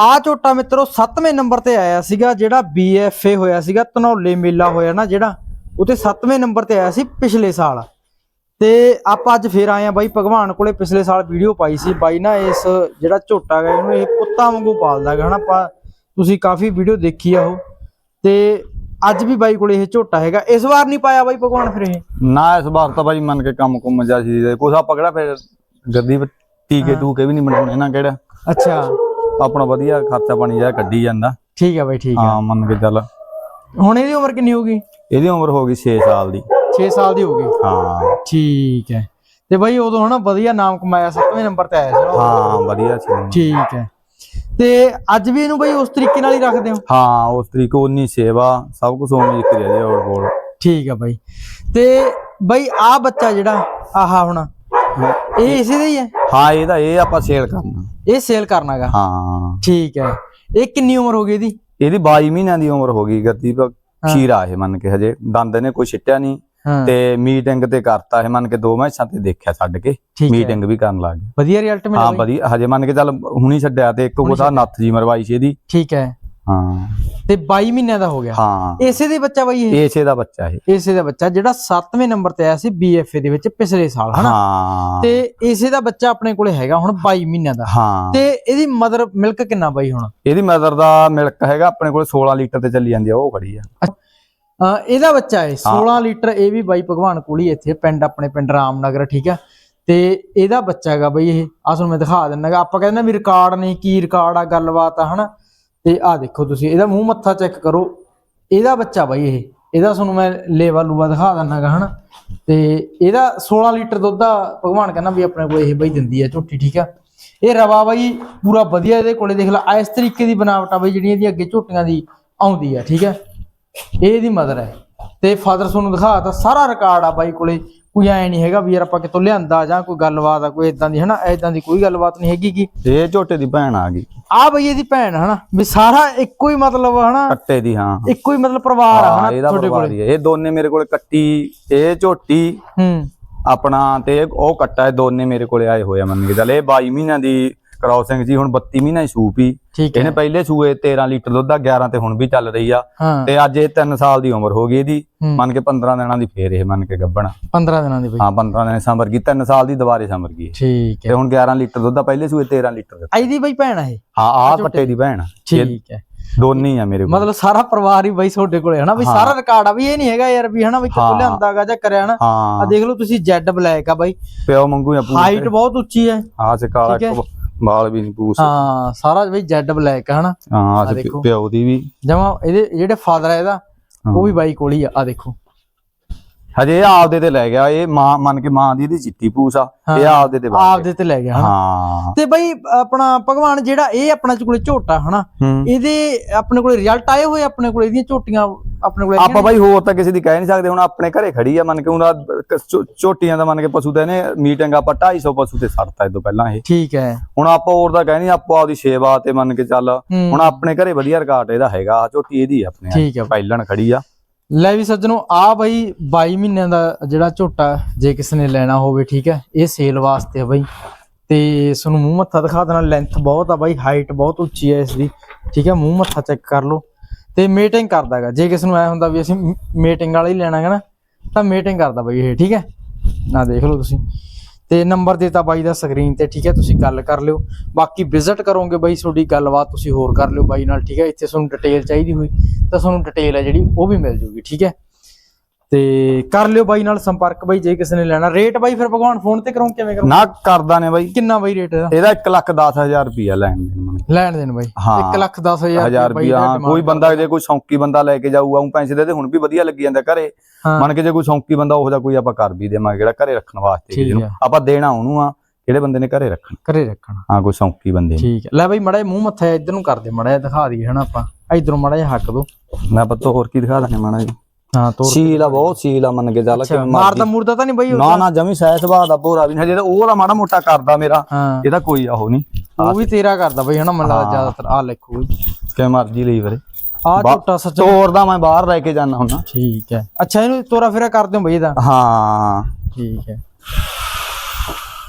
ਆ ਝੋਟਾ ਮਿੱਤਰੋ 7ਵੇਂ ਨੰਬਰ ਤੇ ਆਇਆ ਸੀਗਾ ਜਿਹੜਾ BFA ਹੋਇਆ ਸੀਗਾ ਧਨੌਲੇ ਮੇਲਾ ਹੋਇਆ ਨਾ ਜਿਹੜਾ ਉਤੇ 7ਵੇਂ ਨੰਬਰ ਤੇ ਆਇਆ ਸੀ ਪਿਛਲੇ ਸਾਲ। ਤੇ ਆਪਾਂ ਅੱਜ ਫੇਰ ਆਏ ਆ ਬਾਈ ਭਗਵਾਨ ਕੋਲੇ ਪਿਛਲੇ ਸਾਲ ਵੀਡੀਓ ਪਾਈ ਸੀ। ਬਾਈ ਨਾ ਇਸ ਜਿਹੜਾ ਝੋਟਾ ਗਾ ਇਹਨੂੰ ਇਹ ਪੁੱਤਾਂ ਵਾਂਗੂ ਪਾਲਦਾ ਗਾ ਹਨਾ। ਆਪਾਂ ਤੁਸੀਂ ਕਾਫੀ ਵੀਡੀਓ ਦੇਖੀ ਆ ਉਹ। ਤੇ ਅੱਜ ਵੀ ਬਾਈ ਕੋਲੇ ਇਹ ਝੋਟਾ ਹੈਗਾ। ਇਸ ਵਾਰ ਨਹੀਂ ਪਾਇਆ ਬਾਈ ਭਗਵਾਨ ਫਿਰ ਇਹ? ਨਾ ਇਸ ਵਾਰ ਤਾਂ ਭਾਈ ਮੰਨ ਕੇ ਕੰਮ ਕੁੰਮ ਜਾ ਸੀ। ਕੁਛ ਆਪਾਂ ਕਿਹੜਾ ਫਿਰ ਵਿੱਚ ਟੀਕੇ ਟੂਕੇ ਵੀ ਨਹੀਂ ਬਣਾਉਣੇ ਨਾ ਕਿਹੜਾ। ਅੱਛਾ। ਆਪਣਾ ਵਧੀਆ ਖਰਚਾ ਪਾਣੀ ਜਾ ਕੱਢੀ ਜਾਂਦਾ। ਠੀਕ ਹੈ ਬਾਈ ਠੀਕ ਹੈ ਹਾਂ ਮੰਨ ਕੇ ਚੱਲ। ਹੁਣ ਇਹਦੀ ਉਮਰ ਕਿੰਨੀ ਹੋਊਗੀ? ਇਹਦੀ ਉਮਰ ਹੋ ਗਈ 6 ਸਾਲ ਦੀ। 6 ਸਾਲ ਦੀ ਹੋਊਗੀ? ਹਾਂ। ਠੀਕ ਹੈ। ਤੇ ਬਾਈ ਉਦੋਂ ਹਨਾ ਵਧੀਆ ਨਾਮ ਕਮਾਇਆ 7ਵੇਂ ਨੰਬਰ ਤੇ ਆਇਆ ਸੀ ਹਾਂ ਵਧੀਆ ਸੀ। ਠੀਕ ਹੈ। ਤੇ ਅੱਜ ਵੀ ਇਹਨੂੰ ਬਾਈ ਉਸ ਤਰੀਕੇ ਨਾਲ ਹੀ ਰੱਖਦੇ ਹੋ? ਹਾਂ ਉਸ ਤਰੀਕੇ ਉਨੀ ਸੇਵਾ ਸਭ ਕੁਝ ਉਵੇਂ ਹੀ ਕਰਿਆ ਜੀ ਹੋਰ ਕੋਲ ਠੀਕ ਹੈ ਬਾਈ। ਤੇ ਬਾਈ ਆ ਬੱਚਾ ਜਿਹੜਾ ਆਹਾ ਹੁਣ ਇਹ ਇਸੇ ਦਾ ਹੀ ਹੈ? ਹਾਂ ਇਹਦਾ ਇਹ ਆਪਾਂ ਸੇਲ ਕਰਨਾ। ਇਹ ਸੇਲ ਕਰਨਾਗਾ ਹਾਂ। ਠੀਕ ਹੈ। ਇਹ ਕਿੰਨੀ ਉਮਰ ਹੋ ਗਈ ਇਹਦੀ? ਇਹਦੀ 22 ਮਹੀਨਿਆਂ ਦੀ ਉਮਰ ਹੋ ਗਈ ਗੱਦੀ ਖੀਰਾ ਇਹ ਮੰਨ ਕੇ ਹਜੇ। ਦੰਦ ਨੇ ਕੋਈ ਛਿੱਟਿਆ ਨਹੀਂ। ਤੇ ਮੀਟਿੰਗ ਤੇ ਕਰਤਾ ਇਹ ਮੰਨ ਕੇ ਦੋ ਮੈਸਾਂ ਤੇ ਦੇਖਿਆ ਛੱਡ ਕੇ। ਮੀਟਿੰਗ ਵੀ ਕਰਨ ਲੱਗ ਗਏ ਵਧੀਆ ਰਿਜ਼ਲਟ ਮਿਲਿਆ ਹਾਂ ਵਧੀਆ। ਹਜੇ ਮੰਨ ਕੇ ਚੱਲ ਹੁਣੀ ਛੱਡਿਆ ਤੇ ਇੱਕ ਉਹਦਾ ਨੱਥ ਜੀ ਮਰਵਾਈ ਸੀ ਇਹਦੀ। ਠੀਕ ਹੈ। ਹਾਂ। ਤੇ 22 ਮਹੀਨਿਆਂ ਦਾ ਹੋ ਗਿਆ। ਹਾਂ। ਇਸੇ ਦੇ ਬੱਚਾ ਬਾਈ ਇਹ? ਇਸੇ ਦਾ ਬੱਚਾ ਇਹ। ਇਸੇ ਦਾ ਬੱਚਾ ਜਿਹੜਾ 7ਵੇਂ ਨੰਬਰ ਤੇ ਆਇਆ ਸੀ BFA ਦੇ ਵਿੱਚ ਪਿਛਲੇ ਸਾਲ ਹਨਾ? ਹਾਂ। ਤੇ ਇਸੇ ਦਾ ਬੱਚਾ ਆਪਣੇ ਕੋਲੇ ਹੈਗਾ ਹੁਣ 22 ਮਹੀਨਿਆਂ ਦਾ। ਹਾਂ। ਤੇ ਇਹਦੀ ਮਦਰ ਮਿਲਕ ਕਿੰਨਾ ਬਾਈ ਹੁਣ? ਇਹਦੀ ਮਦਰ ਦਾ ਮਿਲਕ ਹੈਗਾ ਆਪਣੇ ਕੋਲ 16 ਲੀਟਰ ਤੇ ਚੱਲੀ ਜਾਂਦੀ ਆ ਉਹ ਖੜੀ ਆ। ਇਹਦਾ ਬੱਚਾ ਹੈ। 16 ਲੀਟਰ ਇਹ ਵੀ ਬਾਈ ਭਗਵਾਨ ਕੋਲੀ ਇੱਥੇ ਪਿੰਡ ਆਪਣੇ ਪਿੰਡ ਰਾਮਨਗਰ ਠੀਕ ਆ? ਤੇ ਇਹਦਾ ਬੱਚਾ ਹੈਗਾ ਬਾਈ ਇਹ। ਆ ਤੁਹਾਨੂੰ ਮੈਂ ਦਿਖਾ ਦਿੰਨਾਗਾ ਆਪਾਂ ਕਹਿੰਦੇ ਨਾ ਵੀ ਰਿਕਾਰਡ ਨਹੀਂ ਕੀ ਰਿਕਾਰਡ ਆ ਗੱਲਬਾਤ ਆ ਹਨਾ? ਤੇ ਆ ਦੇਖੋ ਤੁਸੀਂ, ਇਹਦਾ ਮੂੰਹ ਮੱਥਾ ਚੈੱਕ ਕਰੋ। ਇਹਦਾ ਬੱਚਾ ਬਾਈ ਇਹ, ਇਹਦਾ ਤੁਹਾਨੂੰ ਮੈਂ ਲੇਵਾ ਲੂਵਾ ਦਿਖਾ ਦਿੰਨਾਗਾ, ਹਨਾ? ਤੇ ਇਹਦਾ 16 ਲੀਟਰ ਦੁੱਧ ਆ, ਭਗਵਾਨ ਕਹਿੰਦਾ ਵੀ ਆਪਣੇ ਕੋਲ ਇਹ ਬਾਈ ਦਿੰਦੀ ਹੈ ਝੋਟੀ, ਠੀਕ ਆ? ਇਹ ਰਵਾ ਬਾਈ ਪੂਰਾ ਵਧੀਆ ਇਹਦੇ ਕੋਲੇ, ਦੇਖ ਲਾ ਇਸ ਤਰੀਕੇ ਦੀ ਬਣਾਵਟ ਆ ਬਾਈ ਜਿਹੜੀਆਂ ਇਹਦੀ ਅੱਗੇ ਝੋਟੀਆਂ ਦੀ ਆਉਂਦੀ ਆ, ਠੀਕ ਹੈ ਇਹ ਇਹਦੀ ਮਦਰ ਹੈ ਤੇ ਫਾਦਰ ਤੁਹਾਨੂੰ ਦਿਖਾਤਾ ਸਾਰਾ ਰਿਕਾਰਡ ਆ ਬਾਈ ਕੋਲੇ। ਕੋਈ ਐ ਨਹੀਂ ਹੈਗਾ ਵੀ ਯਾਰ ਆਪਾਂ ਕਿਤੋਂ ਲਿਆਂਦਾ ਜਾਂ ਕੋਈ ਗੱਲਬਾਤ ਆ ਕੋਈ ਇਦਾਂ ਦੀ ਹਨਾ? ਇਦਾਂ ਦੀ ਕੋਈ ਗੱਲਬਾਤ ਨਹੀਂ ਹੈਗੀ ਕਿ ਇਹ ਝੋਟੇ ਦੀ ਭੈਣ ਆ ਗਈ। ਆ ਬਈ ਇਹਦੀ ਭੈਣ ਹਨਾ? ਵੀ ਸਾਰਾ ਇੱਕੋ ਹੀ ਮਤਲਬ ਹਨਾ? ਕੱਟੇ ਦੀ ਹਾਂ। ਇੱਕੋ ਹੀ ਮਤਲਬ ਪਰਿਵਾਰ ਆ ਹਨਾ ਇਹਦਾ ਤੁਹਾਡੇ ਪਰਿਵਾਰ ਹੀ ਇਹ ਦੋਨੇ ਮੇਰੇ ਕੋਲ ਕੱਟੀ ਇਹ ਝੋਟੀ ਹੂੰ। ਆਪਣਾ ਤੇ ਉਹ ਕੱਟਾ ਦੋਨੇ ਮੇਰੇ ਕੋਲੇ ਆਏ ਹੋਏ ਆ ਮੰਨ ਕੇ ਚੱਲ। ਇਹ 22 ਮਹੀਨਿਆਂ ਦੀ ਕ੍ਰਾਸਿੰਗ ਜੀ ਹੁਣ 32 ਮਹੀਨਾ ਹੀ ਸੂਪ ਹੀ ਹੈ। ਇਹਨੇ ਪਹਿਲੇ ਸੂਏ 13 ਲੀਟਰ ਦੁੱਧ ਆ 11 ਤੇ ਹੁਣ ਵੀ ਚੱਲ ਰਹੀ ਆ। ਹਾਂ। ਤੇ ਅੱਜ ਇਹ 3 ਸਾਲ ਦੀ ਉਮਰ ਹੋ ਗਈ ਇਹਦੀ। ਹੂੰ। ਮੰਨ ਕੇ 15 ਦਿਨਾਂ ਦੀ ਫੇਰ ਇਹ ਮੰਨ ਕੇ ਗੱਭਣ। 15 ਦਿਨਾਂ ਦੀ ਬਈ। ਹਾਂ 15 ਦਿਨ ਸੰਭਰ ਗਈ 3 ਸਾਲ ਦੀ ਦੁਬਾਰੇ ਸੰਭਰ ਗਈ। ਠੀਕ ਤੇ ਹੈ ਹੁਣ 11 ਲੀਟਰ ਦੁੱਧ ਆ ਪਹਿਲੇ ਸੂਏ 13 ਲੀਟਰ ਦਿੱਤਾ। ਇਹਦੀ ਬਈ ਭੈਣ ਆ ਇਹ। ਹਾਂ ਆਹ ਕੱਟੇ ਦੀ ਭੈਣ ਠੀਕ ਹੈ। ਦੋਨੇ ਹੀ ਆ ਮੇਰੇ ਕੋਲ। ਮਤਲਬ ਸਾਰਾ ਪਰਿਵਾਰ ਹੀ ਬਈ ਤੁਹਾਡੇ ਕੋਲੇ ਹਨਾ? ਵੀ ਸਾਰਾ ਰਿਕਾਰਡ ਆ ਵੀ ਇਹ ਨਹੀਂ ਹੈਗਾ ਯਾਰ ਵੀ ਹਨਾ? ਵੀ ਹਾਂ। ਲਿਆਂਦਾਗਾ ਜਾਂ ਕਰਿਆ ਹਨਾ? ਆ ਹਾਂ ਦੇਖ ਲਓ ਤੁਸੀਂ ਜੈਡ ਬਲੈਕ ਆ ਬਾਈ। ਪਿਓ ਮੰਗੂ ਆ ਪੂਛ ਹਾਈਟ ਬਹੁਤ ਉੱਚੀ ਹੈ। ਆ ਚ ਕਾਲਾ ਹੈ। ਬਾਲ ਵੀ ਨਹੀਂ ਪੂਛ ਹਾਂ ਸਾਰਾ ਬਈ ਜੈਡ ਬਲੈਕ ਹਨਾ ਹਾਂ ਦੇਖੋ। ਪਿਓ ਦੀ ਵੀ ਜਮਾ ਇਹਦੇ ਜਿਹੜੇ ਫਾਦਰ ਆ ਇਹਦਾ ਉਹ ਵੀ ਬਾਈ ਕੋਲ ਹੀ ਆ ਆ ਦੇਖੋ ਹਜੇ ਇਹ ਆਪਦੇ ਤੇ ਲੈ ਗਿਆ ਇਹ ਮਾਂ ਮੰਨ ਕੇ ਮਾਂ ਦੀ ਇਹਦੀ ਚਿੱਟੀ ਪੂਛ ਆ ਇਹ ਆਪਦੇ ਤੇ ਆਪਦੇ ਤੇ ਲੈ ਗਿਆ। ਹਨਾ? ਹਾਂ। ਤੇ ਬਈ ਆਪਣਾ ਭਗਵਾਨ ਜਿਹੜਾ ਇਹ ਆਪਣਾ ਕੋਲੇ ਝੋਟਾ ਹਨਾ? ਇਹਦੇ ਆਪਣੇ ਕੋਲੇ ਰਿਜ਼ਲਟ ਆਏ ਹੋਏ ਆਪਣੇ ਕੋਲੇ ਇਹਦੀਆਂ ਝੋਟੀਆਂ ਆਪਣੇ ਕੋਲੇ ਆਪਾਂ ਬਾਈ ਹੋਰ ਤਾਂ ਕਿਸੇ ਦੀ ਕਹਿ ਨਹੀਂ ਸਕਦੇ ਹੁਣ ਆਪਣੇ ਘਰੇ ਖੜੀ ਆ ਮੰਨ ਕੇ ਝੋ- ਝੋਟੀਆਂ ਦਾ ਮੰਨ ਕੇ ਪਸ਼ੂ ਦਾ ਇਹਨੇ ਮੀਟਿੰਗ ਆਪਾਂ 250 ਪਸ਼ੂ ਤੇ ਛੱਡਤਾ ਇਹ ਤੋਂ ਪਹਿਲਾਂ ਇਹ। ਠੀਕ ਹੈ। ਹੁਣ ਆਪਾਂ ਹੋਰ ਤਾਂ ਕਹਿ ਨਹੀਂ ਆਪਾਂ ਆਪਦੀ ਸੇਵਾ ਤੇ ਮੰਨ ਕੇ ਚੱਲ। ਹੁਣ ਆਪਣੇ ਘਰੇ ਵਧੀਆ ਰਿਕਾਰਡ ਇਹਦਾ ਹੈਗਾ ਝੋਟੀ ਇਹਦੀ ਆ ਆਪਣੇ ਪਹਿਲਣ ਖੜੀ ਆ। ਲੈ ਵੀ ਸੱਜਣੋ, ਆ ਬਈ 22 ਮਹੀਨਿਆਂ ਦਾ ਜਿਹੜਾ ਝੋਟਾ ਜੇ ਕਿਸੇ ਨੇ ਲੈਣਾ ਹੋਵੇ, ਠੀਕ ਹੈ, ਇਹ ਸੇਲ ਵਾਸਤੇ ਆ ਬਈ। ਤੇ ਤੁਹਾਨੂੰ ਮੂੰਹ ਮੱਥਾ ਦਿਖਾ ਦੇਣਾ ਲੈਂਥ ਬਹੁਤ ਆ ਬਾਈ ਹਾਈਟ ਬਹੁਤ ਉੱਚੀ ਹੈ ਇਸ ਦੀ ਠੀਕ ਹੈ, ਮੂੰਹ ਮੱਥਾ ਚੈੱਕ ਕਰ ਲਓ। ਤੇ ਮੀਟਿੰਗ ਕਰਦਾਗਾ ਜੇ ਕਿਸੇ ਨੂੰ ਐ ਹੁੰਦਾ ਵੀ ਅਸੀਂ ਮੀਟਿੰਗ ਵਾਲਾ ਹੀ ਲੈਣਾ ਹੈ ਨਾ, ਤਾਂ ਮੀਟਿੰਗ ਕਰਦਾ ਬਾਈ ਇਹ, ਠੀਕ ਹੈ। ਨਾ ਦੇਖ ਲਓ ਤੁਸੀਂ। ਤੇ ਨੰਬਰ ਦਿੱਤਾ ਬਾਈ ਦਾ ਸਕਰੀਨ ਤੇ ਠੀਕ ਹੈ, ਤੁਸੀਂ ਗੱਲ ਕਰ ਲਿਓ। ਬਾਕੀ ਵਿਜ਼ਿਟ ਕਰੋਗੇ ਬਾਈ, ਤੁਹਾਡੀ ਗੱਲਬਾਤ ਤੁਸੀਂ ਹੋਰ ਕਰ ਲਿਓ ਬਾਈ ਨਾਲ, ਠੀਕ ਹੈ। ਇੱਥੇ ਤੁਹਾਨੂੰ ਡਿਟੇਲ ਚਾਹੀਦੀ ਹੋਈ, ਤਾਂ ਤੁਹਾਨੂੰ ਡਿਟੇਲ ਹੈ ਜਿਹੜੀ, ਉਹ ਵੀ ਮਿਲ ਜੂਗੀ, ਠੀਕ ਹੈ। ਤੇ ਕਰ ਲਿਓ ਬਾਈ ਨਾਲ ਸੰਪਰਕ ਬਾਈ ਜੇ ਕਿਸੇ ਨੇ ਲੈਣਾ। ਰੇਟ ਬਾਈ ਫਿਰ ਭਗਵਾਨ ਫੋਨ ਤੇ ਕਰਾਂ ਕਿਵੇਂ ਕਰਾਂ ਨਾ ਕਰਦਾ ਨੇ ਬਾਈ। ਕਿੰਨਾ ਬਾਈ ਰੇਟ ਇਹਦਾ ਇਹਦਾ 1 ਲੱਖ 10000 ਰੁਪਿਆ ਲੈਣ ਦੇਣ ਮਨ। ਲੈਣ ਦੇਣ ਬਾਈ? ਹਾਂ। 1 ਲੱਖ 10000 ਹਜ਼ਾਰ ਰੁਪਿਆ ਹਾਂ ਕੋਈ ਬੰਦਾ ਜੇ ਕੋਈ ਸ਼ੌਂਕੀ ਬੰਦਾ ਲੈ ਕੇ ਜਾਊਗਾ ਉਹ ਪੈਸੇ ਦੇ ਤੇ ਹੁਣ ਵੀ ਵਧੀਆ ਲੱਗੀ ਜਾਂਦਾ ਘਰੇ। ਹਾਂ। ਮੰਨ ਕੇ ਜੇ ਕੋਈ ਸ਼ੌਂਕੀ ਬੰਦਾ ਉਹੋ ਜਿਹਾ ਕੋਈ ਆਪਾਂ ਕਰ ਵੀ ਦੇਵਾਂਗੇ ਜਿਹੜਾ ਘਰੇ ਰੱਖਣ ਵਾਸਤੇ ਠੀਕ ਜਿਹਨੂੰ ਹੈ। ਆਪਾਂ ਦੇਣਾ ਉਹਨੂੰ ਆ ਜਿਹੜੇ ਬੰਦੇ ਨੇ ਘਰੇ ਰੱਖਣ। ਘਰੇ ਰੱਖਣਾ। ਹਾਂ ਕੋਈ ਸ਼ੌਂਕੀ ਬੰਦੇ ਨੇ। ਠੀਕ ਹੈ ਲੈ ਬਾਈ ਮੜਾ ਮੂੰਹ ਮੱਥਾ ਇੱਧਰ ਨੂੰ ਕਰ ਦੇ ਮੜਾ ਦਿਖਾ ਦਈਏ ਹਨਾ ਆਪਾਂ। ਇਧਰੋਂ ਮੜਾ ਹੱਕ ਦੋ। ਮੈਂ ਪਤਾ ਹੋਰ ਕੀ ਦਿਖਾ ਦਾਂ ਮਾਣਾ ਜੀ ਹਾਂ ਤੋਰ ਸੀਲ ਆ ਬਹੁਤ ਸੀਲ ਆ ਮੰਨ ਕੇ ਚੱਲ ਅੱਛਾ ਕਿਵੇਂ ਮਾਰਦਾ ਮਰਜ਼ੀ। ਮੂਰਦਾ ਤਾਂ ਨਹੀਂ ਬਾਈ ਉਹ? ਨਾ ਨਾ ਜਮੀ ਸਹਿ ਸੁਭਾਅ ਦਾ ਭੋਰਾ ਵੀ ਨਹੀਂ ਹਜੇ ਤਾਂ ਉਹ ਦਾ ਮਾੜਾ ਮੋਟਾ ਕਰਦਾ ਮੇਰਾ। ਹਾਂ। ਇਹਦਾ ਕੋਈ ਆਹੋ ਨਹੀਂ ਉਹ ਵੀ ਤੇਰਾ ਕਰਦਾ ਬਾਈ ਹਨਾ ਮੈਨੂੰ ਲੱਗਦਾ ਹਾਂ। ਜ਼ਿਆਦਾਤਰ। ਆ ਲਿਖੋ ਕਿਵੇਂ ਮਰਜ਼ੀ ਲਈ ਵੀਰੇ। ਆ ਬਾ- ਝੋਟਾ ਸੱਚ ਤੋਰਦਾ ਮੈਂ ਬਾਹਰ ਲੈ ਕੇ ਜਾਣਾ ਹੁੰਦਾ। ਠੀਕ ਹੈ। ਅੱਛਾ ਇਹਨੂੰ ਤੋਰਾ ਫੇਰਾ ਕਰਦੇ ਹੋ ਬਾਈ ਇਹਦਾ। ਹਾਂ। ਠੀਕ ਹੈ।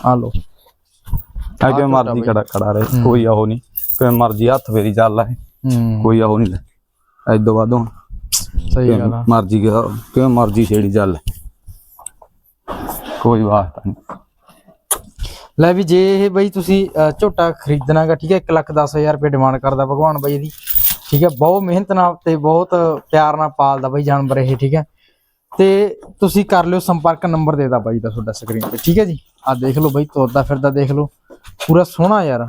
ਆ ਲੋ ਐ ਕਿਵੇਂ ਝੋਟਾ ਮਰਜ਼ੀ ਬਈ। ਖੜਾ ਖੜਾ ਰਹੇ। ਕੋਈ ਉਹ ਨਹੀਂ ਕਿਵੇਂ ਮਰਜ਼ੀ ਹੱਥ ਫੇਰੀ ਚੱਲ ਹੂੰ। ਕੋਈ ਉਹ ਨਹੀਂ ਲੈ। ਐਦੋਂ ਬਾਦੋਂ ਸਹੀ ਗੱਲ ਆ। ਮਰਜ਼ੀ ਕਿਵੇਂ ਮਰਜ਼ੀ ਛੇੜੀ ਚੱਲ। ਕੋਈ ਵਾਸਤਾ ਨਹੀਂ। ਲੈ ਵੀ ਜੇ ਇਹ ਬਈ ਤੁਸੀਂ ਅਹ, ਝੋਟਾ ਖਰੀਦਣਾਗਾ ਠੀਕ ਹੈ 1 ਲੱਖ 10000 ਰੁਪਏ ਡਿਮਾਂਡ ਕਰਦਾ ਭਗਵਾਨ ਬਾਈ ਇਹਦੀ। ਠੀਕ ਹੈ ਬਹੁਤ ਮਿਹਨਤ ਨਾਲ ਤੇ ਬਹੁਤ ਪਿਆਰ ਨਾਲ ਪਾਲਦਾ ਬਾਈ ਜਾਨਵਰ ਇਹ ਠੀਕ ਹੈ ਤੇ ਤੁਸੀਂ ਕਰ ਲਿਓ ਸੰਪਰਕ ਨੰਬਰ ਦੇਦਾ ਬਾਈ ਦਾ ਤੁਹਾਡਾ ਸਕਰੀਨ ਤੇ ਠੀਕ ਹੈ ਜੀ। ਆ ਦੇਖ ਲਓ ਬਾਈ ਤੋਰਦਾ ਫਿਰਦਾ ਦੇਖ ਲਓ। ਪੂਰਾ ਸੋਹਣਾ ਯਾਰ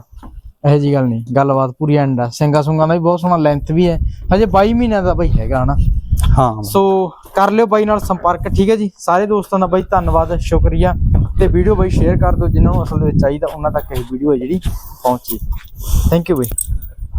ਇਹੋ ਜੀ ਗੱਲ ਨਹੀਂ ਗੱਲਬਾਤ ਪੂਰੀ ਐਂਡ ਆ। ਸਿੰਗਾ ਸੁੰਗਾ ਦਾ ਵੀ ਬਹੁਤ ਸੋਹਣਾ ਲੈਂਥ ਵੀ ਹੈ। ਹਜੇ 22 ਮਹੀਨਿਆਂ ਦਾ ਬਾਈ ਹੈਗਾ ਹਨਾ? ਹਾਂ। ਸੋ ਕਰ ਲਿਓ ਬਾਈ ਨਾਲ ਸੰਪਰਕ, ਠੀਕ ਹੈ ਜੀ? ਸਾਰੇ ਦੋਸਤਾਂ ਦਾ ਬਾਈ ਧੰਨਵਾਦ, ਸ਼ੁਕਰੀਆ। ਤੇ ਵੀਡੀਓ ਬਾਈ ਸ਼ੇਅਰ ਕਰ ਦਿਓ, ਜਿਨ੍ਹਾਂ ਨੂੰ ਅਸਲ ਦੇ ਵਿੱਚ ਚਾਹੀਦਾ, ਉਹਨਾਂ ਤੱਕ ਇਹ ਵੀਡੀਓ ਹੈ ਜਿਹੜੀ ਪਹੁੰਚੇ। Thank you by.